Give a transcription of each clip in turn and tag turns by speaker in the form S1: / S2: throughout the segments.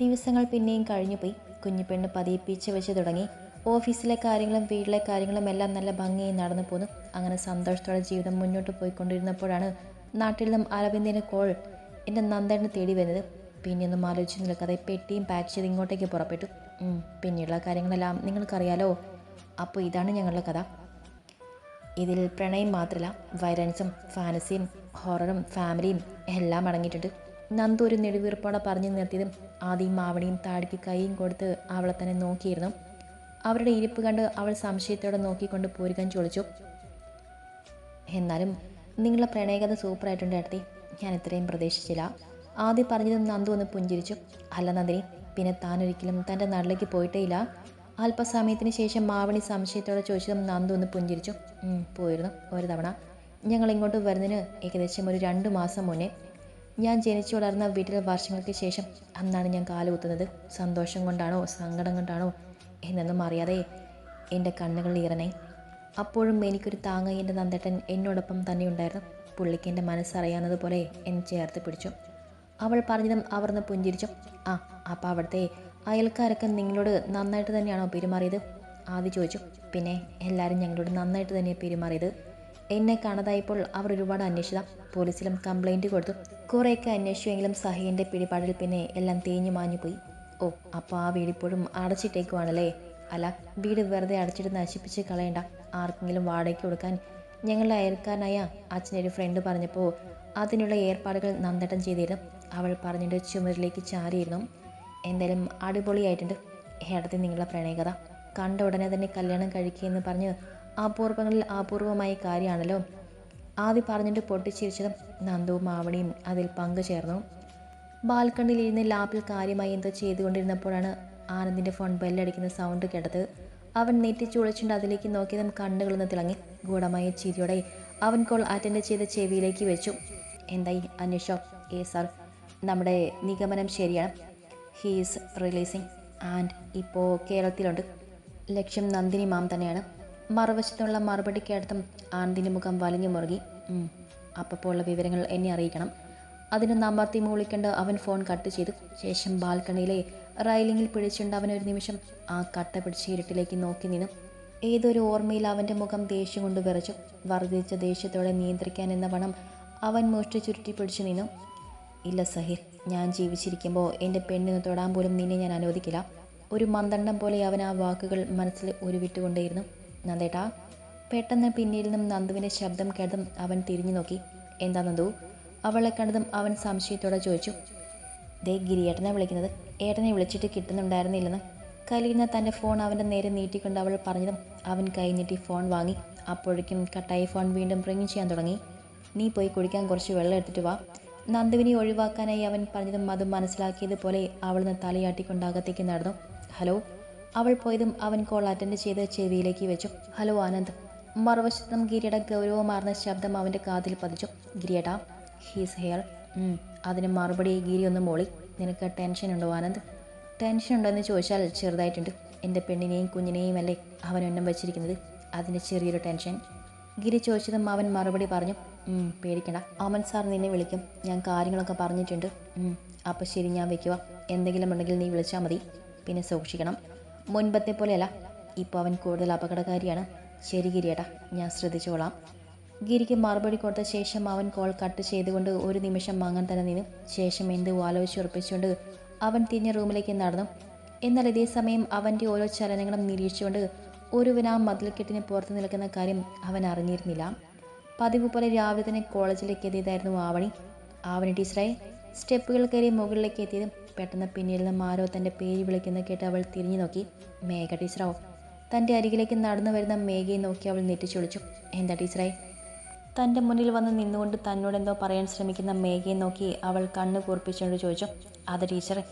S1: ദിവസങ്ങൾ പിന്നെയും കഴിഞ്ഞുപോയി. കുഞ്ഞുപെണ്ണ് പതിയിപ്പിച്ച് വെച്ച് തുടങ്ങി. ഓഫീസിലെ കാര്യങ്ങളും വീട്ടിലെ കാര്യങ്ങളും എല്ലാം നല്ല ഭംഗിയായി നടന്നു പോന്നു. അങ്ങനെ സന്തോഷത്തോടെ ജീവിതം മുന്നോട്ട് പോയിക്കൊണ്ടിരുന്നപ്പോഴാണ് നാട്ടിൽ നിന്നും അരവിന്ദിന്റെ കോൾ എന്റെ നന്ദേണ്ണ തേടി വരുന്നത് പിന്നെയൊന്നും ആലോചിച്ച് നിൽക്കാതെ പെട്ടിയും പാക്ക് ചെയ്ത് ഇങ്ങോട്ടേക്ക് പുറപ്പെട്ടു. പിന്നെയുള്ള കാര്യങ്ങളെല്ലാം നിങ്ങൾക്കറിയാലോ. അപ്പോൾ ഇതാണ് ഞങ്ങളുടെ കഥ. ഇതിൽ പ്രണയം മാത്രമല്ല വയലൻസും ഫാനസിയും ഹൊററും ഫാമിലിയും എല്ലാം അടങ്ങിയിട്ടുണ്ട്. നന്ദു ഒരു നെടുവീർപ്പോടെ പറഞ്ഞു നിർത്തിയതും ആദ്യം മാവണിയും താടിക്ക് കൈയും കൊടുത്ത് അവളെ തന്നെ നോക്കിയിരുന്നു. അവരുടെ ഇരിപ്പ് കണ്ട് അവൾ സംശയത്തോടെ നോക്കിക്കൊണ്ട് പൂരിക്കാൻ ചോദിച്ചു എന്നാലും നിങ്ങളുടെ പ്രണയകഥ സൂപ്പറായിട്ടുണ്ട് ഏട്ടത്തി. ഞാൻ ഇത്രയും പ്രതീക്ഷിച്ചില്ല. ആദ്യം പറഞ്ഞതും നന്ദു ഒന്ന് പുഞ്ചിരിച്ചു. അല്ല നന്ദിനി പിന്നെ താൻ ഒരിക്കലും തന്റെ നാട്ടിലേക്ക് പോയിട്ടേയില്ല. അല്പസമയത്തിന് ശേഷം മാവണി സംശയത്തോടെ ചോദിച്ചതും നന്ദു ഒന്ന് പുഞ്ചിരിച്ചു. പോയിരുന്നു ഒരു തവണ. ഞങ്ങൾ ഇങ്ങോട്ട് വരുന്നതിന് ഏകദേശം ഒരു രണ്ട് മാസം മുന്നേ ഞാൻ ജനിച്ചു വളർന്ന വീട്ടിൽ വർഷങ്ങൾക്ക് ശേഷം അന്നാണ് ഞാൻ കാലുകുത്തുന്നത്. സന്തോഷം കൊണ്ടാണോ സങ്കടം കൊണ്ടാണോ എന്നൊന്നും അറിയാതെ എന്റെ കണ്ണുകൾ ഈറനെ അപ്പോഴും എനിക്കൊരു താങ്ങ എന്റെ നന്ദേട്ടൻ എന്നോടൊപ്പം തന്നെ ഉണ്ടായിരുന്നു. പുള്ളിക്ക് എന്റെ മനസ്സറിയാവുന്നത് പോലെ എന്നെ ചേർത്ത് പിടിച്ചു. അവൾ പറഞ്ഞതും അവർന്ന് പുഞ്ചിരിച്ചു. ആ അപ്പം അവിടുത്തെ അയൽക്കാരൊക്കെ നിങ്ങളോട് നന്നായിട്ട് തന്നെയാണോ പെരുമാറിയത്? ആദ്യം ചോദിച്ചു. പിന്നെ എല്ലാവരും ഞങ്ങളോട് നന്നായിട്ട് തന്നെയാണ് പെരുമാറിയത്? എന്നെ കാണാതായപ്പോൾ അവർ ഒരുപാട് അന്വേഷിച്ച പോലീസിലും കംപ്ലൈന്റ് കൊടുത്തു. കുറേയൊക്കെ അന്വേഷിച്ചുവെങ്കിലും സഹീന്റെ പിടിപാടിൽ പിന്നെ എല്ലാം തേഞ്ഞു മാഞ്ഞു പോയി ഓ അപ്പോൾ ആ വീടിപ്പോഴും അടച്ചിട്ടേക്കുവാണല്ലേ? അല്ല വീട് വെറുതെ അടച്ചിട്ട് നശിപ്പിച്ച് കളയണ്ട. ആർക്കെങ്കിലും വാടകയ്ക്ക് കൊടുക്കാൻ ഞങ്ങളുടെ അയൽക്കാരനായ അച്ഛനൊരു ഫ്രണ്ട് പറഞ്ഞപ്പോൾ അതിനുള്ള ഏർപ്പാടുകൾ നന്ദട്ടം ചെയ്തിരുന്നു. അവൾ പറഞ്ഞിട്ട് ചുമരിലേക്ക് ചാരിയിരുന്നു. എന്തായാലും അടിപൊളിയായിട്ടുണ്ട്. ഹേടത്തിൽ നിങ്ങളുടെ പ്രണയകഥ. കണ്ട ഉടനെ തന്നെ കല്യാണം കഴിക്കുകയെന്ന് പറഞ്ഞ് അപൂർവങ്ങളിൽ അപൂർവമായ കാര്യമാണല്ലോ. ആദ്യം പറഞ്ഞിട്ട് പൊട്ടിച്ചിരിച്ചതും നന്ദുവും മാവണിയും അതിൽ പങ്കുചേർന്നു. ബാൽക്കണിയിലിരുന്ന് ലാപ്പിൽ കാര്യമായി എന്തോ ചെയ്തുകൊണ്ടിരുന്നപ്പോഴാണ് ആനന്ദിന്റെ ഫോൺ ബെല്ലടിക്കുന്ന സൗണ്ട് കേട്ടത്. അവൻ നെറ്റിച്ച് ഒളിച്ചുകൊണ്ട് അതിലേക്ക് നോക്കിയതും കണ്ണുകളൊന്ന് തിളങ്ങി. ഗൂഢമായ ചിരിയോടെ അവൻ കോൾ അറ്റൻഡ് ചെയ്ത ചെവിയിലേക്ക് വെച്ചു. എന്തായി അന്വേഷോ ഏ സാർ നമ്മുടെ നിഗമനം ശരിയാണ്. ഹീസ് റിലീസിങ് ആൻഡ് ഇപ്പോൾ കേരളത്തിലുണ്ട്. ലക്ഷ്യം നന്ദിനി മാം തന്നെയാണ്. മറുവശത്തുള്ള കേട്ടതും ആനന്ദിന്റെ മുഖം വലിഞ്ഞു മുറുകി. "ഉം, അപ്പോൾ ഉള്ള വിവരങ്ങൾ എന്നെ അറിയിക്കണം. അതിന് നമ്പർത്തി മൂളിക്കൊണ്ട് അവൻ ഫോൺ കട്ട് ചെയ്തു. ശേഷം ബാൽക്കണിയിലെ റൈലിങ്ങിൽ പിടിച്ചുകൊണ്ട് അവൻ ഒരു നിമിഷം ആ കട്ട പിടിച്ച ഇരുട്ടിലേക്ക് നോക്കി നിന്നു. ഏതൊരു ഓർമ്മയിൽ അവന്റെ മുഖം ദേഷ്യം കൊണ്ട് വിറച്ചു. വർദ്ധിച്ച ദേഷ്യത്തോടെ നിയന്ത്രിക്കാൻ എന്ന വണം അവൻ മുഷ്ടി ചുരുട്ടി പിടിച്ചു നിന്നു. ഇല്ല സഹിർ ഞാൻ ജീവിച്ചിരിക്കുമ്പോൾ എന്റെ പെണ്ണിന് തൊടാൻ പോലും നിന്നെ ഞാൻ അനുവദിക്കില്ല. ഒരു മന്ദണ്ഡം പോലെ അവൻ ആ വാക്കുകൾ മനസ്സിൽ ഉരുവിട്ടുകൊണ്ടേയിരുന്നു. നന്ദേട്ടാ പെട്ടെന്ന് പിന്നിൽ നിന്നും നന്ദുവിന്റെ ശബ്ദം കേട്ടതും അവൻ തിരിഞ്ഞു നോക്കി. എന്താ നന്ദു? അവളെ കണ്ടതും അവൻ സംശയത്തോടെ ചോദിച്ചു. ദേ ഗിരിയേട്ടനെ വിളിക്കുന്നത്. ഏട്ടനെ വിളിച്ചിട്ട് കിട്ടുന്നുണ്ടായിരുന്നില്ലെന്ന്. കലിയുന്ന തന്റെ ഫോൺ അവന്റെ നേരെ നീട്ടിക്കൊണ്ട് അവൾ പറഞ്ഞതും അവൻ കൈ നീട്ടി ഫോൺ വാങ്ങി. അപ്പോഴേക്കും കട്ടായി ഫോൺ വീണ്ടും റിങ് ചെയ്യാൻ തുടങ്ങി. നീ പോയി കുടിക്കാൻ കുറച്ച് വെള്ളം എടുത്തിട്ട് വാ. നന്ദുവിനെ ഒഴിവാക്കാനായി അവൻ പറഞ്ഞതും അത് മനസ്സിലാക്കിയതുപോലെ അവൾ നിന്ന് തലയാട്ടിക്കൊണ്ട് അകത്തേക്ക് നടന്നു. ഹലോ അവൾ പോയതും അവൻ കോൾ അറ്റൻഡ് ചെയ്ത് ചെവിയിലേക്ക് വെച്ചു. ഹലോ ആനന്ദ്. മറുവശത്തും ഗിരിയുടെ ഗൗരവമാർന്ന ശബ്ദം അവന്റെ കാതിൽ പതിച്ചു. ഗിരിയേട്ടാ ഹീസ് ഹെയർ അതിന് മറുപടി ഗിരി ഒന്ന് മോളി. നിനക്ക് ടെൻഷൻ ഉണ്ടോ ആനന്ദ്? ടെൻഷൻ ഉണ്ടോ എന്ന് ചോദിച്ചാൽ ചെറുതായിട്ടുണ്ട്. എന്റെ പെണ്ണിനെയും കുഞ്ഞിനെയും അല്ലേ അവൻ ഉന്നം വെച്ചിരിക്കുന്നത്? അതിന്റെ ചെറിയൊരു ടെൻഷൻ ഗിരി ചോദിച്ചതും അവൻ മറുപടി പറഞ്ഞു. "ഉം, പേടിക്കണ്ട. അമൻ സാർ നിന്നെ വിളിക്കും. ഞാൻ കാര്യങ്ങളൊക്കെ പറഞ്ഞിട്ടുണ്ട്. അപ്പോൾ ശരി ഞാൻ വെക്കുക. എന്തെങ്കിലും ഉണ്ടെങ്കിൽ നീ വിളിച്ചാൽ മതി. പിന്നെ സൂക്ഷിക്കണം. മുൻപത്തെ പോലെയല്ല ഇപ്പോൾ അവൻ കൂടുതൽ അപകടകാരിയാണ്. ശരി ഗിരിയേട്ടാ ഞാൻ ശ്രദ്ധിച്ചോളാം. ഗിരിക്ക് മറുപടി കൊടുത്ത ശേഷം അവൻ കോൾ കട്ട് ചെയ്തുകൊണ്ട് ഒരു നിമിഷം വാങ്ങാൻ തന്നെ നിന്നു. ശേഷം എന്ത് ആലോചിച്ചുറപ്പിച്ചുകൊണ്ട് അവൻ തിരിഞ്ഞ റൂമിലേക്ക് നടന്നു. എന്നാൽ ഇതേ സമയം അവന്റെ ഓരോ ചലനങ്ങളും നിരീക്ഷിച്ചുകൊണ്ട് ഒരുവൻ ആ മതിൽക്കെട്ടിന് പുറത്ത് നിൽക്കുന്ന കാര്യം അവൻ അറിഞ്ഞിരുന്നില്ല. പതിവ് പോലെ രാവിലെ തന്നെ കോളേജിലേക്ക് എത്തിയതായിരുന്നു ആവണി. ആവണി ടീച്ചറായി സ്റ്റെപ്പുകൾ കയറി മുകളിലേക്ക് എത്തിയതും പെട്ടെന്ന് പിന്നിൽ നിന്ന് മാരോ തന്റെ പേര് വിളിക്കുന്ന കേട്ട് അവൾ തിരിഞ്ഞു നോക്കി. മേഘ ടീച്ചറോ? തന്റെ അരികിലേക്ക് നടന്നു വരുന്ന മേഘയെ നോക്കി അവൾ നെറ്റിച്ചൊളിച്ചു. എന്താ ടീച്ചറെ? തന്റെ മുന്നിൽ വന്ന് നിന്നുകൊണ്ട് തന്നോട് എന്തോ പറയാൻ ശ്രമിക്കുന്ന മേഘയെ നോക്കി അവൾ കണ്ണ് കൂർപ്പിച്ചുകൊണ്ട് ചോദിച്ചു. അത് ടീച്ചർ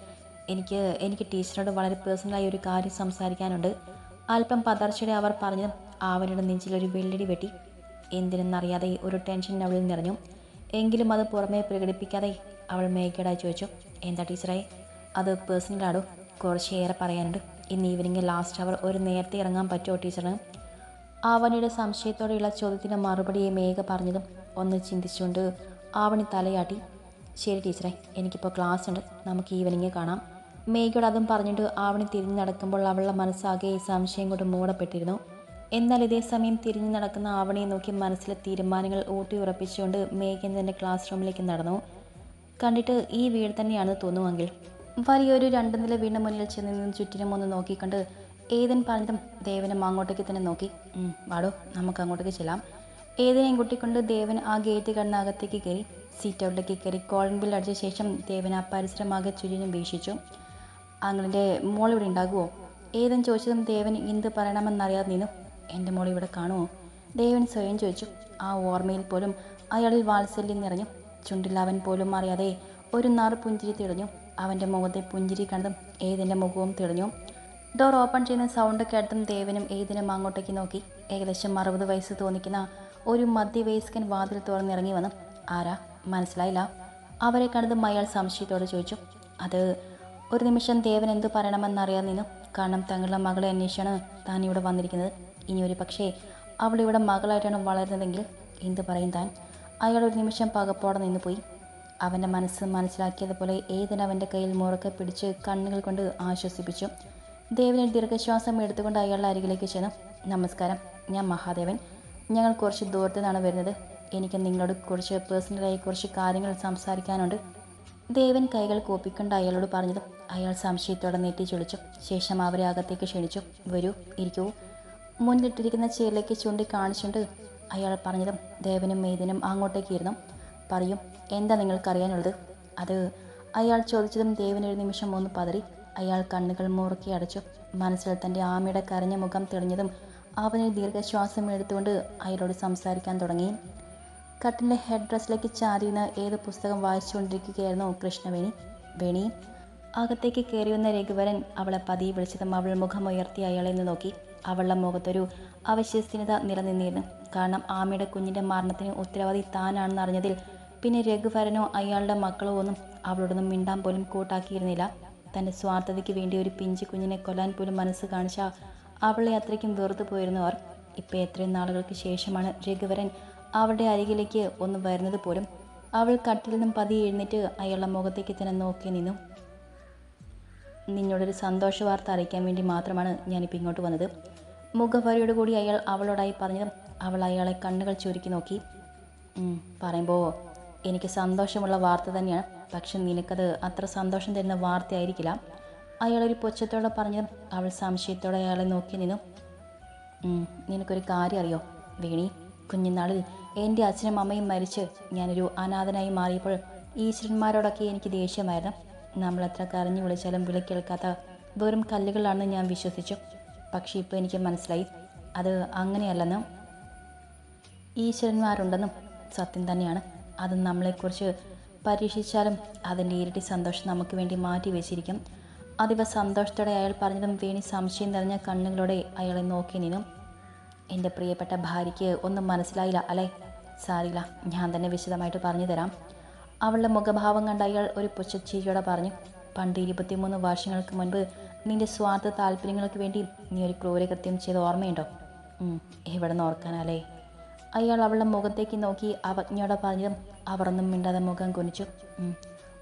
S1: എനിക്ക് എനിക്ക് ടീച്ചറോട് വളരെ പേഴ്സണലായി ഒരു കാര്യം സംസാരിക്കാനുണ്ട്. അല്പം പതർച്ചയുടെ അവർ പറഞ്ഞതും അവരുടെ നെഞ്ചിലൊരു വെള്ളടി വെട്ടി. എന്തിനെന്നറിയാതെ ഒരു ടെൻഷൻ അവളിൽ നിറഞ്ഞു. എങ്കിലും അത് പുറമേ പ്രകടിപ്പിക്കാതെ അവൾ മേഘയുടെ ചോദിച്ചു. എന്താ ടീച്ചറെ? അത് പേഴ്സണലാടോ കുറച്ചേറെ പറയാനുണ്ട്. ഇന്ന് ഈവനിങ് ലാസ്റ്റ് അവർ ഒരു നേരത്തെ ഇറങ്ങാൻ പറ്റുമോ ടീച്ചറിന് ആവണിയുടെ സംശയത്തോടെയുള്ള ചോദ്യത്തിന് മറുപടി മേഘ പറഞ്ഞതും ഒന്ന് ചിന്തിച്ചുകൊണ്ട് ആവണി തലയാട്ടി. ശരി ടീച്ചറെ എനിക്കിപ്പോൾ ക്ലാസ് ഉണ്ട്. നമുക്ക് ഈവനിങ് കാണാം. മേഘയോട് അതും പറഞ്ഞിട്ട് ആവണി തിരിഞ്ഞു നടക്കുമ്പോൾ അവളുടെ മനസ്സാകെ സംശയം കൊണ്ട് മൂടപ്പെട്ടിരുന്നു. എന്നാൽ ഇതേ സമയം തിരിഞ്ഞു നടക്കുന്ന ആവണിയെ നോക്കി മനസ്സിലെ തീരുമാനങ്ങൾ ഊട്ടി ഉറപ്പിച്ചുകൊണ്ട് മേഘൻ തന്റെ ക്ലാസ് റൂമിലേക്ക് നടന്നു. കണ്ടിട്ട് ഈ വീട് തന്നെയാണെന്ന് തോന്നുമെങ്കിൽ വലിയൊരു രണ്ട് നില വീടിന് മുന്നിൽ ചെന്ന് നിന്ന് ചുറ്റിനും ഒന്ന് നോക്കിക്കണ്ട് ഏതൻ പറഞ്ഞതും ദേവനും അങ്ങോട്ടേക്ക് തന്നെ നോക്കി. വാടോ നമുക്ക് അങ്ങോട്ടേക്ക് ചെല്ലാം. ഏതിനെയും കുട്ടിക്കൊണ്ട് ദേവൻ ആ ഗേറ്റ് കടന്ന് അകത്തേക്ക് കയറി സീറ്റ് ഔട്ടിലേക്ക് കയറി. കോളിംഗ് ബിൽ അടിച്ച ശേഷം ദേവൻ ആ പരിസരമാകെ ചുരിനും വീക്ഷിച്ചു. അങ്ങളിന്റെ മോൾ ഇവിടെ ഉണ്ടാകുമോ ഏതൻ ചോദിച്ചതും ദേവൻ എന്ത് പറയണമെന്നറിയാതെ നിന്നു. എന്റെ മോൾ ഇവിടെ കാണുമോ ദേവൻ സ്വയം ചോദിച്ചു. ആ ഓർമ്മയിൽ പോലും അയാളിൽ വാത്സല്യം നിറഞ്ഞു. ചുണ്ടിൽ അവൻ പോലും അറിയാതെ ഒരു നാറ് പുഞ്ചിരി തെളിഞ്ഞു. അവന്റെ മുഖത്തെ പുഞ്ചിരി കണ്ടും ഏതിന്റെ മുഖവും തെളിഞ്ഞു. ഡോർ ഓപ്പൺ ചെയ്യുന്ന സൗണ്ട് കേട്ടതും ദേവനും ഏതിനും അങ്ങോട്ടേക്ക് നോക്കി. ഏകദേശം അറുപത് വയസ്സ് തോന്നിക്കുന്ന ഒരു മധ്യവയസ്കൻ വാതിൽ തുറന്നിറങ്ങി വന്നു. ആരാ? മനസ്സിലായില്ല. അവരെ കണ്ടതും അയാൾ സംശയത്തോടെ ചോദിച്ചു. അത് ഒരു നിമിഷം ദേവൻ എന്തു പറയണമെന്നറിയാൻ നിന്നു. കാരണം തങ്ങളുടെ മകളെ അന്വേഷിച്ചാണ് താൻ ഇവിടെ വന്നിരിക്കുന്നത്. ഇനി ഒരു പക്ഷേ അവളിവിടെ മകളായിട്ടാണ് വളരുന്നതെങ്കിൽ എന്തു പറയും താൻ? അയാൾ ഒരു നിമിഷം പകപ്പോടെ നിന്നുപോയി. അവന്റെ മനസ്സ് മനസ്സിലാക്കിയതുപോലെ ഏതിന് അവന്റെ കയ്യിൽ മുറുക്കെ പിടിച്ച് കണ്ണുകൾ കൊണ്ട് ആശ്വസിപ്പിച്ചു. ദേവനെ ദീർഘശ്വാസം എടുത്തുകൊണ്ട് അയാളുടെ അരികിലേക്ക് ചെന്നു. നമസ്കാരം ഞാൻ മഹാദേവൻ. ഞങ്ങൾ കുറച്ച് ദൂരത്തു നിന്നാണ് വരുന്നത്. എനിക്ക് നിങ്ങളോട് കുറച്ച് പേഴ്സണലായി കുറച്ച് കാര്യങ്ങൾ സംസാരിക്കാനുണ്ട്. ദേവൻ കൈകൾ കോപ്പിക്കൊണ്ട് അയാളോട് പറഞ്ഞത് അയാൾ സംശയത്തോടെ നീട്ടി ചൊളിച്ചു. ശേഷം അവരെ അകത്തേക്ക് ക്ഷണിച്ചു. വരൂ ഇരിക്കൂ. മുന്നിട്ടിരിക്കുന്ന ചെയറിലേക്ക് ചൂണ്ടി കാണിച്ചുകൊണ്ട് അയാൾ പറഞ്ഞതും ദേവനും മേദിനും അങ്ങോട്ടേക്ക് ഇരുന്നു പറയും എന്താ നിങ്ങൾക്കറിയാനുള്ളത്? അത് അയാൾ ചോദിച്ചതും ദേവൻ ഒരു നിമിഷം ഒന്ന് പതറി അയാൾ കണ്ണുകൾ മുറുക്കി അടച്ചു. മനസ്സിൽ തന്റെ ആമയുടെ കരഞ്ഞ മുഖം തെളിഞ്ഞതും അവന് ദീർഘശ്വാസം എടുത്തുകൊണ്ട് അയാളോട് സംസാരിക്കാൻ തുടങ്ങി. കട്ടിന്റെ ഹെഡ് ഡ്രസ്സിലേക്ക് ചാരിയുന്ന ഏത് പുസ്തകം വായിച്ചുകൊണ്ടിരിക്കുകയായിരുന്നു കൃഷ്ണവേണി. വേണി. അകത്തേക്ക് കയറി വന്ന രഘുവരൻ അവളെ പതിയെ വിളിച്ചതും അവൾ മുഖമുയർത്തി അയാളെ നിന്ന് നോക്കി. അവളുടെ മുഖത്തൊരു അവിശ്വസനീയത നിലനിന്നിരുന്നു. കാരണം ആമയുടെ കുഞ്ഞിന്റെ മരണത്തിന് ഉത്തരവാദി താനാണെന്ന് അറിഞ്ഞതിൽ പിന്നെ രഘുവരനോ അയാളുടെ മക്കളോ ഒന്നും അവളോടൊന്നും മിണ്ടാൻ പോലും കൂട്ടാക്കിയിരുന്നില്ല. തന്റെ സ്വാർത്ഥതയ്ക്ക് വേണ്ടി ഒരു പിഞ്ചു കുഞ്ഞിനെ കൊല്ലാൻ പോലും മനസ്സ് കാണിച്ച അവളെ അത്രയ്ക്കും വെറുതെ പോയിരുന്നവർ ഇപ്പം എത്രയും നാളുകൾക്ക് ശേഷമാണ് രഘുവരൻ അവളുടെ അരികിലേക്ക് ഒന്ന് വരുന്നത് പോലും. അവൾ കട്ടിൽ നിന്നും പതിയെ എഴുന്നേറ്റ് അയാളുടെ മുഖത്തേക്ക് തന്നെ നോക്കി നിന്നു. നിന്നോടൊരു സന്തോഷ വാർത്ത അറിയിക്കാൻ വേണ്ടി മാത്രമാണ് ഞാനിപ്പോൾ ഇങ്ങോട്ട് വന്നത്. മുഖവരിയോടുകൂടി അയാൾ അവളോടായി പറഞ്ഞതും അവൾ അയാളെ കണ്ണുകൾ ചുരുക്കി നോക്കി. "ഉം, പറയുമ്പോൾ എനിക്ക് സന്തോഷമുള്ള വാർത്ത തന്നെയാണ്. പക്ഷെ നിനക്കത് അത്ര സന്തോഷം തരുന്ന വാർത്തയായിരിക്കില്ല. അയാളൊരു പൊച്ചത്തോടെ പറഞ്ഞു അവൾ സംശയത്തോടെ അയാളെ നോക്കി നിന്നു. "ഉം, നിനക്കൊരു കാര്യം അറിയോ വേണി? കുഞ്ഞുനാളിൽ എന്റെ അച്ഛനും അമ്മയും മരിച്ച് ഞാനൊരു അനാഥനായി മാറിയപ്പോൾ ഈശ്വരന്മാരോടൊക്കെ എനിക്ക് ദേഷ്യമായിരുന്നു. നമ്മൾ എത്ര കരഞ്ഞു വിളിച്ചാലും വിളി വെറും കല്ലുകളാണെന്ന് ഞാൻ വിശ്വസിച്ചു. പക്ഷേ ഇപ്പോൾ എനിക്ക് മനസ്സിലായി. അത് അങ്ങനെയല്ലെന്ന് ഈശ്വരന്മാരുണ്ടെന്നും സത്യം തന്നെയാണ്. അത് നമ്മളെക്കുറിച്ച് പരീക്ഷിച്ചാലും അതിന്റെ ഇരട്ടി സന്തോഷം നമുക്ക് വേണ്ടി മാറ്റി വെച്ചിരിക്കും. അതിവ സന്തോഷത്തോടെ അയാൾ പറഞ്ഞതും വേണി സംശയം നിറഞ്ഞ കണ്ണുകളോടെ അയാളെ നോക്കി നിന്നു. എന്റെ പ്രിയപ്പെട്ട ഭാര്യയ്ക്ക് ഒന്നും മനസ്സിലായില്ല അല്ലേ? സാരില്ല ഞാൻ തന്നെ വിശദമായിട്ട് പറഞ്ഞു തരാം. അവളുടെ മുഖഭാവം കണ്ട അയാൾ ഒരു പുച്ഛച്ചീരിയോടെ പറഞ്ഞു പണ്ട് ഇരുപത്തിമൂന്ന് വർഷങ്ങൾക്ക് മുൻപ് നിന്റെ സ്വാർത്ഥ താല്പര്യങ്ങൾക്ക് വേണ്ടി നീ ഒരു ക്രൂരകൃത്യം ചെയ്ത ഓർമ്മയുണ്ടോ? എവിടെ നിന്ന് ഓർക്കാനല്ലേ അയാൾ അവളുടെ മുഖത്തേക്ക് നോക്കി അവജ്ഞയോടെ പറഞ്ഞതും അവർന്നും മിണ്ടാതെ മുഖം കൊനിച്ചു.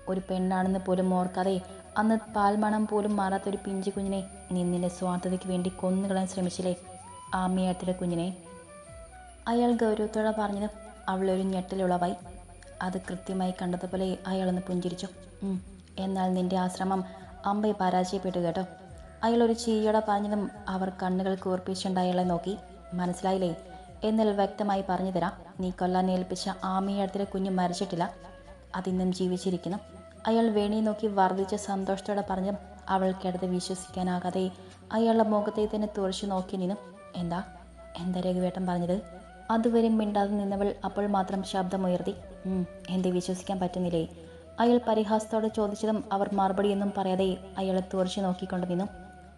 S1: ഒരു പെണ്ണാണെന്ന് പോലും ഓർക്കാതെ അന്ന് പാൽമണം പോലും മാറാത്തൊരു പിഞ്ചു കുഞ്ഞിനെ നിന്നിന്റെ സ്വാർത്ഥതയ്ക്ക് വേണ്ടി കൊന്നുകളയാൻ ശ്രമിച്ചില്ലേ ആമിയാത്തിയുടെ കുഞ്ഞിനെ? അയാൾ ഗൗരവത്തോടെ പറഞ്ഞത് അവളൊരു ഞെട്ടലുളവായി അത് കൃത്യമായി കണ്ടതുപോലെ അയാളൊന്ന് പുഞ്ചിരിച്ചു. എന്നാൽ നിന്റെ ആശ്രമം അമ്പയെ പരാജയപ്പെട്ടു കേട്ടോ. അയാൾ ഒരു ചിരിയോടെ പറഞ്ഞതും അവർ കണ്ണുകൾ കൂർപ്പിച്ചുകൊണ്ട് അയാളെ നോക്കി. മനസ്സിലായില്ലേ? എന്നാൽ വ്യക്തമായി പറഞ്ഞു തരാം. നീ കൊല്ലാൻ ഏൽപ്പിച്ച ആമിയടത്തിലെ കുഞ്ഞ് മരിച്ചിട്ടില്ല. അതിന്നും ജീവിച്ചിരിക്കുന്നു. അയാൾ വേണിയെ നോക്കി വർദ്ധിച്ച സന്തോഷത്തോടെ പറഞ്ഞു അവൾക്കിടത്ത് വിശ്വസിക്കാനാകാതെ അയാളുടെ മുഖത്തെ തന്നെ തുറച്ചു നോക്കി നിന്നു. എന്താ? എന്താ രഘുവേട്ടൻ പറഞ്ഞത്? അതുവരെ മിണ്ടാതെ നിന്നവൾ അപ്പോൾ മാത്രം ശബ്ദമുയർത്തി എന്തേ വിശ്വസിക്കാൻ പറ്റുന്നില്ലേ? അയാൾ പരിഹാസത്തോടെ ചോദിച്ചതും അവർ മറുപടിയൊന്നും പറയാതെ അയാളെ തുറച്ചു നോക്കിക്കൊണ്ട് നിന്നു.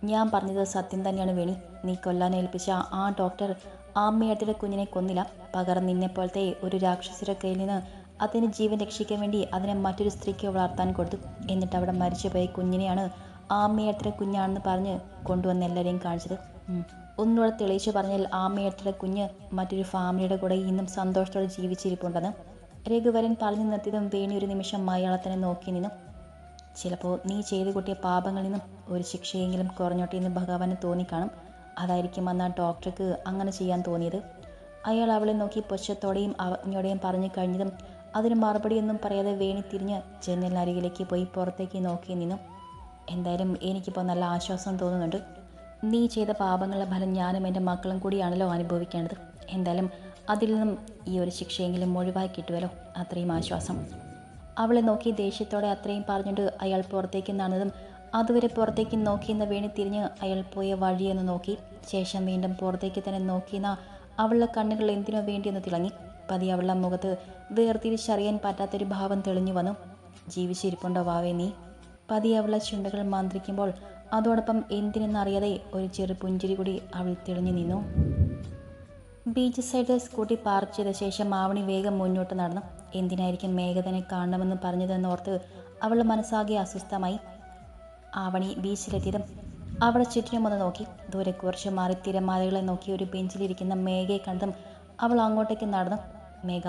S1: ഞാൻ പറഞ്ഞത് സത്യം തന്നെയാണ് വേണി. നീ കൊല്ലാൻ ഏൽപ്പിച്ച ആ ഡോക്ടർ ആമ്മയത്തിലെ കുഞ്ഞിനെ കൊന്നില്ല. പകരം നിന്നെപ്പോലത്തെ ഒരു രാക്ഷസിയുടെ കയ്യിൽ നിന്ന് അതിന് ജീവൻ രക്ഷിക്കാൻ വേണ്ടി അതിനെ മറ്റൊരു സ്ത്രീക്ക് വളർത്താൻ കൊടുത്തു. എന്നിട്ട് അവിടെ മരിച്ചുപോയ കുഞ്ഞിനെയാണ് ആമ്മയത്തിലെ കുഞ്ഞാണെന്ന് പറഞ്ഞ് കൊണ്ടുവന്ന് എല്ലാവരെയും കാണിച്ചത്. ഒന്നുകൂടെ തെളിയിച്ചു പറഞ്ഞാൽ ആമ്മയത്തിലെ കുഞ്ഞ് മറ്റൊരു ഫാമിലിയുടെ കൂടെ ഇന്നും സന്തോഷത്തോടെ ജീവിച്ചിരിപ്പുണ്ടെന്ന് രഘുവരൻ പറഞ്ഞു നിർത്തിയതും വേണി ഒരു നിമിഷം അയാളെ തന്നെ നോക്കി നിന്നു. ചിലപ്പോൾ നീ ചെയ്തു കൂട്ടിയ പാപങ്ങളിൽ നിന്നും ഒരു ശിക്ഷയെങ്കിലും കുറഞ്ഞോട്ടെ എന്ന് ഭഗവാന് തോന്നിക്കാണും. അതായിരിക്കും അന്ന് ആ ഡോക്ടർക്ക് അങ്ങനെ ചെയ്യാൻ തോന്നിയത്. അയാൾ അവളെ നോക്കി പൊച്ചത്തോടെയും അവജ്ഞയോടെയും പറഞ്ഞു കഴിഞ്ഞതും അതിന് മറുപടിയൊന്നും പറയാതെ വേണി തിരിഞ്ഞ് ജനലരികിലേക്ക് പോയി പുറത്തേക്ക് നോക്കി നിന്നു. എന്തായാലും എനിക്കിപ്പോൾ നല്ല ആശ്വാസം തോന്നുന്നുണ്ട്. നീ ചെയ്ത പാപങ്ങളുടെ ഫലം ഞാനും എന്റെ മക്കളും കൂടിയാണല്ലോ അനുഭവിക്കേണ്ടത്. എന്തായാലും അതിൽ നിന്നും ഈ ഒരു ശിക്ഷയെങ്കിലും ഒഴിവാക്കി കിട്ടുമല്ലോ അത്രയും ആശ്വാസം. അവളെ നോക്കി ദേഷ്യത്തോടെ അത്രയും പറഞ്ഞിട്ട് അയാൾ പുറത്തേക്ക് നടന്നതും അതുവരെ പുറത്തേക്ക് നോക്കിയെന്ന് വീണ് തിരിഞ്ഞ് അയാൾ പോയ വഴിയെന്ന് നോക്കി. ശേഷം വീണ്ടും പുറത്തേക്ക് തന്നെ നോക്കിയെന്ന അവളുടെ കണ്ണുകൾ എന്തിനോ വേണ്ടിയെന്ന് തിളങ്ങി. പതി അവളുടെ മുഖത്ത് വേർതിരിച്ചറിയാൻ പറ്റാത്തൊരു ഭാവം തെളിഞ്ഞു വന്നു. ജീവിച്ചിരിപ്പുണ്ടോ വാവേ നീ? പതി അവളുടെ ചുണ്ടുകൾ മാന്ത്രിക്കുമ്പോൾ അതോടൊപ്പം എന്തിനെന്നറിയാതെ ഒരു ചെറു പുഞ്ചിരി കൂടി അവൾ തെളിഞ്ഞു നിന്നു. ബീച്ച് സൈഡിൽ സ്കൂട്ടി പാർക്ക് ചെയ്ത ശേഷം ആവണി വേഗം മുന്നോട്ട് നടന്നു. എന്തിനായിരിക്കും മേഘതനെ കാണണമെന്ന് പറഞ്ഞതെന്നോർത്ത് അവളുടെ മനസ്സാകെ അസ്വസ്ഥമായി. ആവണി ബീച്ചിലെത്തിയതും അവിടെ ചുറ്റിനും ഒന്ന് നോക്കി. ദൂരെ കുറച്ച് മാറി തിരമാലകളെ നോക്കി ഒരു ബെഞ്ചിലിരിക്കുന്ന മേഘയെ കണ്ടതും അവൾ അങ്ങോട്ടേക്ക് നടന്നു. മേഘ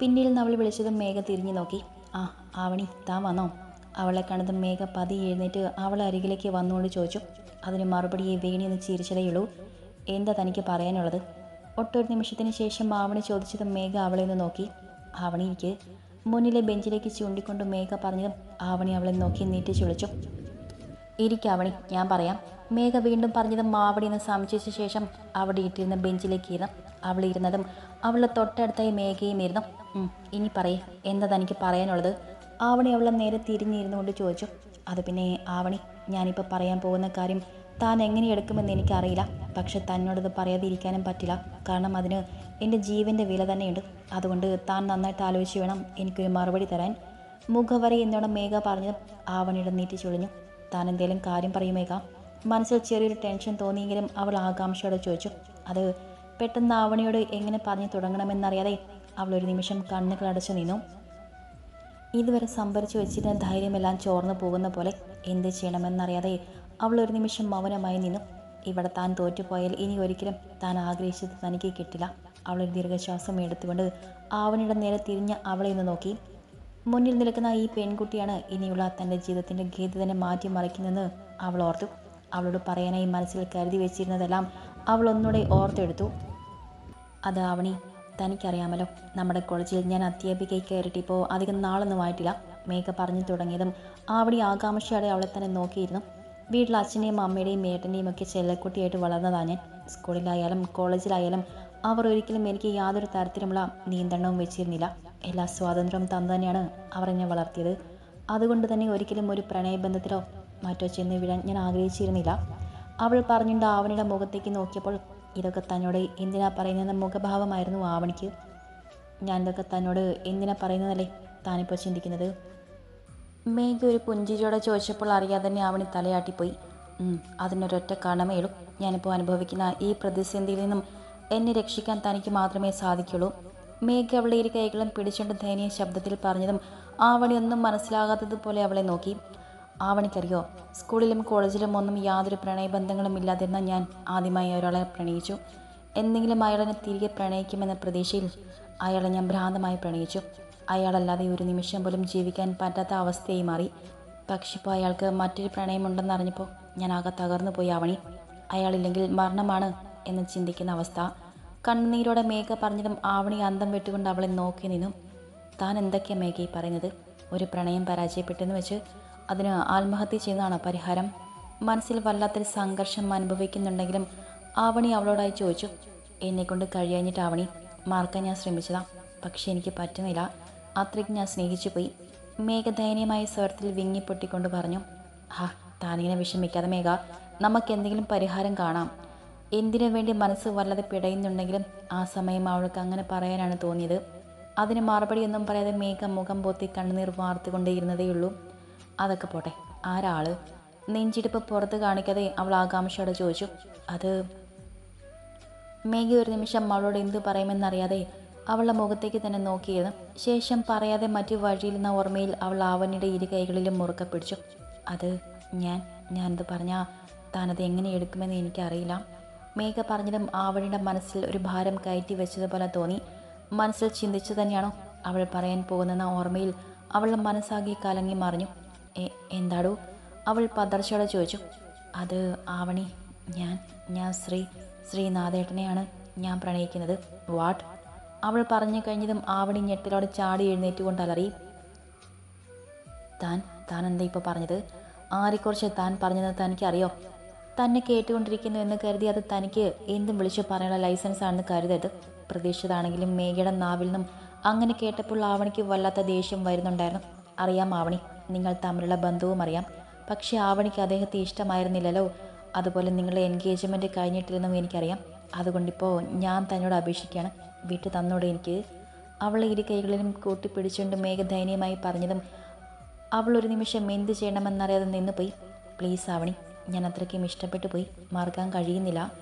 S1: പിന്നിൽ നിന്ന് അവൾ വിളിച്ചതും മേഘ തിരിഞ്ഞു നോക്കി. ആ ആവണി താൻ വന്നോ? അവളെ കണ്ടതും മേഘ പതി എഴുന്നേറ്റ് അവളെ അരികിലേക്ക് വന്നുകൊണ്ട് ചോദിച്ചു. അതിന് മറുപടിയെ വേണി എന്ന് ചിരിച്ചതേയുള്ളൂ എന്താ തനിക്ക് പറയാനുള്ളത്? ഒട്ടൊരു നിമിഷത്തിന് ശേഷം ആവണി ചോദിച്ചതും മേഘ അവളെ ഒന്ന് നോക്കി. ആവണി മുന്നിലെ ബെഞ്ചിലേക്ക് ചൂണ്ടിക്കൊണ്ട് മേഘ പറഞ്ഞതും ആവണി അവളെ നോക്കി നീറ്റിച്ചു വിളിച്ചു ഇരിക്കാവണി. ഞാൻ പറയാം. മേഘ വീണ്ടും പറഞ്ഞത് മാവടി എന്ന് സംശയിച്ച ശേഷം അവിടെ ഇട്ടിരുന്ന ബെഞ്ചിലേക്ക് ഇരുന്നു. അവൾ ഇരുന്നതും അവളുടെ തൊട്ടടുത്തായി മേഘയും ഇരുന്നു. ഇനി പറയേ എന്താ തനിക്ക് പറയാനുള്ളത്? ആവണി അവളെ നേരെ തിരിഞ്ഞിരുന്നുകൊണ്ട് ചോദിച്ചു. അത് പിന്നെ ആവണി ഞാനിപ്പോൾ പറയാൻ പോകുന്ന കാര്യം താൻ എങ്ങനെ എടുക്കുമെന്ന് എനിക്കറിയില്ല. പക്ഷെ തന്നോടത് പറയാതിരിക്കാനും പറ്റില്ല. കാരണം അതിന് എന്റെ ജീവന്റെ വില തന്നെയുണ്ട്. അതുകൊണ്ട് താൻ നന്നായിട്ട് ആലോചിച്ച് വേണം എനിക്കൊരു മറുപടി തരാൻ. മുഖവരി എന്നോട് മേഘ പറഞ്ഞതും ആവണിയുടെ നീട്ടി ചുളിഞ്ഞു. താൻ എന്തേലും കാര്യം പറയുമേക? മനസ്സിൽ ചെറിയൊരു ടെൻഷൻ തോന്നിയെങ്കിലും അവൾ ആകാംക്ഷയോടെ ചോദിച്ചു. അത് പെട്ടെന്ന് ആവണിയോട് എങ്ങനെ പറഞ്ഞു തുടങ്ങണമെന്നറിയാതെ അവൾ ഒരു നിമിഷം കണ്ണുകൾ അടച്ചു നിന്നു. ഇതുവരെ സംഭരിച്ചു വെച്ചിരുന്ന ധൈര്യമെല്ലാം ചോർന്നു പോകുന്ന പോലെ എന്ത് ചെയ്യണമെന്നറിയാതെ അവൾ ഒരു നിമിഷം മൗനമായി നിന്നു. ഇവിടെ താൻ തോറ്റുപോയാൽ ഇനി ഒരിക്കലും താൻ ആഗ്രഹിച്ചത് തനിക്ക് കിട്ടില്ല. അവളൊരു ദീർഘശ്വാസം എടുത്തുകൊണ്ട് ആവണിയുടെ നേരെ തിരിഞ്ഞ് അവളെ ഒന്ന് നോക്കി. മുന്നിൽ നിൽക്കുന്ന ഈ പെൺകുട്ടിയാണ് ഇനിയുള്ള തന്റെ ജീവിതത്തിന്റെ ഗീത തന്നെ മാറ്റിമറിക്കുന്നതെന്ന് അവൾ ഓർത്തു. അവളോട് പറയാനായി മനസ്സിൽ കരുതി വെച്ചിരുന്നതെല്ലാം അവൾ ഒന്നുകൂടെ ഓർത്തെടുത്തു. അത് അവണി തനിക്കറിയാമല്ലോ. നമ്മുടെ കോളേജിൽ ഞാൻ അധ്യാപികയ്ക്ക് കയറിയിട്ടിപ്പോൾ അധികം നാളൊന്നും ആയിട്ടില്ല. മേഘ പറഞ്ഞു തുടങ്ങിയതും ആവണി ആകാംക്ഷയോടെ അവളെ തന്നെ നോക്കിയിരുന്നു. വീട്ടിൽ അച്ഛന്റെയും അമ്മയുടെയും ഏട്ടന്റെയും ഒക്കെ ചെല്ലക്കുട്ടിയായിട്ട് വളർന്നതാണ് ഞാൻ. സ്കൂളിലായാലും കോളേജിലായാലും അവർ ഒരിക്കലും എനിക്ക് യാതൊരു തരത്തിലുമുള്ള നിയന്ത്രണവും വെച്ചിരുന്നില്ല. എല്ലാ സ്വാതന്ത്ര്യവും തന്നു തന്നെയാണ് അവർ എന്നെ വളർത്തിയത്. അതുകൊണ്ട് തന്നെ ഒരിക്കലും ഒരു പ്രണയബന്ധത്തിലോ മറ്റോ ചെന്ന് വീഴാൻ ഞാൻ ആഗ്രഹിച്ചിരുന്നില്ല. അവൾ പറഞ്ഞിട്ട് ആവണിയുടെ മുഖത്തേക്ക് നോക്കിയപ്പോൾ ഇതൊക്കെ തന്നോട് എന്തിനാ പറയുന്നതെന്ന മുഖഭാവമായിരുന്നു ആവണിക്ക്. ഞാൻ ഇതൊക്കെ തന്നോട് എന്തിനാ പറയുന്നതല്ലേ താനിപ്പോൾ ചിന്തിക്കുന്നത്? മേഘ ഒരു പുഞ്ചിരിയോടെ ചോദിച്ചപ്പോൾ അറിയാതെ തന്നെ ആവണി തലയാട്ടിപ്പോയി. "ഉം, അതിനൊരൊറ്റ കാരണമേ ഉള്ളൂ ഞാനിപ്പോൾ അനുഭവിക്കുന്ന ഈ പ്രതിസന്ധിയിൽ നിന്നും എന്നെ രക്ഷിക്കാൻ തനിക്ക് മാത്രമേ സാധിക്കുള്ളൂ. മേഘ അവളെ ഇരു കൈകളും പിടിച്ചുകൊണ്ട് ദയനീയ ശബ്ദത്തിൽ പറഞ്ഞതും ആവണി ഒന്നും മനസ്സിലാകാത്തതുപോലെ അവളെ നോക്കി. ആവണിക്കറിയോ സ്കൂളിലും കോളേജിലും ഒന്നും യാതൊരു പ്രണയബന്ധങ്ങളും ഇല്ലാതിരുന്ന ഞാൻ ആദ്യമായി ഒരാളെ പ്രണയിച്ചു. എന്തെങ്കിലും അയാളെന്നെ തിരികെ പ്രണയിക്കുമെന്ന പ്രതീക്ഷയിൽ അയാളെ ഞാൻ ഭ്രാന്തമായി പ്രണയിച്ചു. അയാളല്ലാതെ ഒരു നിമിഷം പോലും ജീവിക്കാൻ പറ്റാത്ത അവസ്ഥയായി മാറി. പക്ഷെ ഇപ്പോൾ അയാൾക്ക് മറ്റൊരു പ്രണയമുണ്ടെന്നറിഞ്ഞപ്പോൾ ഞാൻ ആകെ തകർന്നു പോയി ആവണി. അയാളില്ലെങ്കിൽ മരണമാണ് എന്ന് ചിന്തിക്കുന്ന അവസ്ഥ. കണ്ണുനീരോടെ മേഘ പറഞ്ഞതും ആവണി അന്തം വിട്ടുകൊണ്ട് അവളെ നോക്കി നിന്നു. താൻ എന്തൊക്കെയാ മേഘ ഈ പറയുന്നത്? ഒരു പ്രണയം പരാജയപ്പെട്ടെന്ന് വെച്ച് അതിന് ആത്മഹത്യ ചെയ്യുന്നതാണ് പരിഹാരം? മനസ്സിൽ വല്ലാത്തൊരു സംഘർഷം അനുഭവിക്കുന്നുണ്ടെങ്കിലും ആവണി അവളോടായി ചോദിച്ചു എന്നെക്കൊണ്ട് കഴിയാഞ്ഞിട്ട് ആവണി മാർക്കാൻ ഞാൻ ശ്രമിച്ചതാ. പക്ഷെ എനിക്ക് പറ്റുന്നില്ല. അത്രയ്ക്ക് ഞാൻ സ്നേഹിച്ചു പോയി. മേഘ ദയനീയമായ സ്വരത്തിൽ വിങ്ങിപ്പൊട്ടിക്കൊണ്ട് പറഞ്ഞു ഹാ താനിങ്ങനെ വിഷമിക്കാതെ മേഘ നമുക്ക് എന്തെങ്കിലും പരിഹാരം കാണാം. എന്തിനു വേണ്ടി മനസ്സ് വല്ലാതെ പിടയുന്നുണ്ടെങ്കിലും ആ സമയം അവൾക്ക് അങ്ങനെ പറയാനാണ് തോന്നിയത്. അതിന് മറുപടിയൊന്നും പറയാതെ മേഘ മുഖം പൊത്തി കണ്ണുനീർ വാർത്തുകൊണ്ടേയിരുന്നതേയുള്ളൂ. അതൊക്കെ പോട്ടെ. ആരാൾ? നെഞ്ചിടിപ്പ് പുറത്ത് കാണിക്കാതെ അവൾ ആകാംക്ഷയോടെ ചോദിച്ചു. അത് മേഘ ഒരു നിമിഷം അവളോട് എന്തു പറയുമെന്നറിയാതെ അവളുടെ മുഖത്തേക്ക് തന്നെ നോക്കിയിരുന്നു ശേഷം പറയാതെ മറ്റു വഴിയിൽ നിന്ന ഓർമ്മയിൽ അവൾ ആവനിയുടെ ഇരു കൈകളിലും മുറുക്ക പിടിച്ചു. അത് ഞാൻ ഞാനത് പറഞ്ഞാൽ താനത് എങ്ങനെ എടുക്കുമെന്ന് എനിക്കറിയില്ല. മേഘ പറഞ്ഞതും ആവണിയുടെ മനസ്സിൽ ഒരു ഭാരം കയറ്റി വെച്ചതുപോലെ തോന്നി. മനസ്സിൽ ചിന്തിച്ചു തന്നെയാണോ അവൾ പറയാൻ പോകുന്നെന്ന ഓർമ്മയിൽ അവളുടെ മനസ്സാകെ കലങ്ങി മറിഞ്ഞു. "എ- എന്താടോ? അവൾ പതർച്ചയോടെ ചോദിച്ചു. അത് ആവണി ഞാൻ ഞാൻ ശ്രീ ശ്രീനാഥേട്ടനെയാണ് ഞാൻ പ്രണയിക്കുന്നത്. വാട്ട്? അവൾ പറഞ്ഞു കഴിഞ്ഞതും ആവണി ഞെട്ടിലോടെ ചാടി എഴുന്നേറ്റുകൊണ്ട് അലറി. താൻ താൻ എന്താ ഇപ്പോൾ പറഞ്ഞത്? ആരെക്കുറിച്ച് താൻ പറഞ്ഞത് തനിക്കറിയോ? തന്നെ കേട്ടുകൊണ്ടിരിക്കുന്നു എന്ന് കരുതി അത് തനിക്ക് എന്തും വിളിച്ചു പറയാനുള്ള ലൈസൻസ് ആണെന്ന് കരുതരുത്. പ്രതീക്ഷിച്ചതാണെങ്കിലും മേഘയുടെ നാവിൽ നിന്നും അങ്ങനെ കേട്ടപ്പോൾ ആവണിക്ക് വല്ലാത്ത ദേഷ്യം വരുന്നുണ്ടായിരുന്നു. അറിയാം ആവണി നിങ്ങൾ തമ്മിലുള്ള ബന്ധവും അറിയാം. പക്ഷേ ആവണിക്ക് അദ്ദേഹത്തെ ഇഷ്ടമായിരുന്നില്ലല്ലോ. അതുപോലെ നിങ്ങളുടെ എൻഗേജ്മെന്റ് കഴിഞ്ഞിട്ടില്ലെന്നും എനിക്കറിയാം. അതുകൊണ്ടിപ്പോൾ ഞാൻ തന്നോട് അപേക്ഷിക്കുകയാണ്. വിട്ടു തന്നോട് എനിക്ക് അവളെ ഇരു കൈകളിലും കൂട്ടിപ്പിടിച്ചുകൊണ്ട് മേഘ ദയനീയമായി പറഞ്ഞതും അവൾ ഒരു നിമിഷം എന്ത് ചെയ്യണമെന്നറിയാതെ നിന്നുപോയി. പ്ലീസ് ആവണി ഞാൻ അത്രയ്ക്കും ഇഷ്ടപ്പെട്ടു പോയി. മറക്കാൻ കഴിയുന്നില്ല.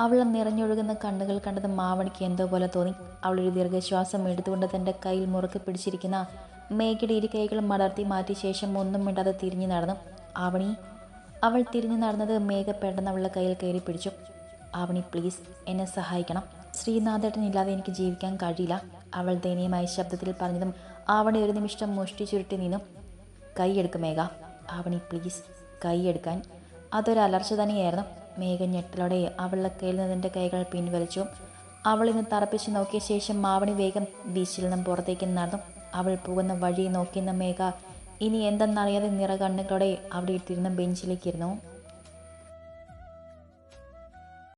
S1: അവൾ നിറഞ്ഞൊഴുകുന്ന കണ്ണുകൾ കണ്ടത് മാവണിക്ക് എന്തോ പോലെ തോന്നി. അവളൊരു ദീർഘശ്വാസം എടുത്തുകൊണ്ട് തന്റെ കയ്യിൽ മുറുക്കി പിടിച്ചിരിക്കുന്ന മേഘയുടെ ഇരു കൈകളും മടർത്തി മാറ്റിയ ശേഷം ഒന്നും മിണ്ടാതെ തിരിഞ്ഞു നടന്നു. ആവണി. അവൾ തിരിഞ്ഞു നടന്നത് മേഘ പെട്ടെന്ന് അവളുടെ കയ്യിൽ കയറി പിടിച്ചു. ആവണി പ്ലീസ് എന്നെ സഹായിക്കണം. ശ്രീനാഥേട്ടൻ ഇല്ലാതെ എനിക്ക് ജീവിക്കാൻ കഴിയില്ല. അവൾ ദയനീയമായ ശബ്ദത്തിൽ പറഞ്ഞതും ആവണി ഒരു നിമിഷം മുഷ്ടി ചുരുട്ടി നിന്നു. കൈയെടുക്കും മേഘ. ആവണി പ്ലീസ് കൈയെടുക്കാൻ അതൊരു അലർച്ച തന്നെയായിരുന്നു. മേഘ ഞെട്ടലോടെ അവളുടെ കയ്യിൽ നിന്നിന്റെ കൈകൾ പിൻവലിച്ചു. അവളിന്ന് തറപ്പിച്ച് നോക്കിയ ശേഷം മാവണി വേഗം ബീച്ചിൽ നിന്നും പുറത്തേക്ക് നടന്നു. അവൾ പോകുന്ന വഴി നോക്കിയെന്ന മേഘ ഇനി എന്തെന്നറിയാതെ നിറകണ്ണുകളോടെ അവിടെ ഇട്ടിരുന്ന ബെഞ്ചിലേക്ക് ഇരുന്നു.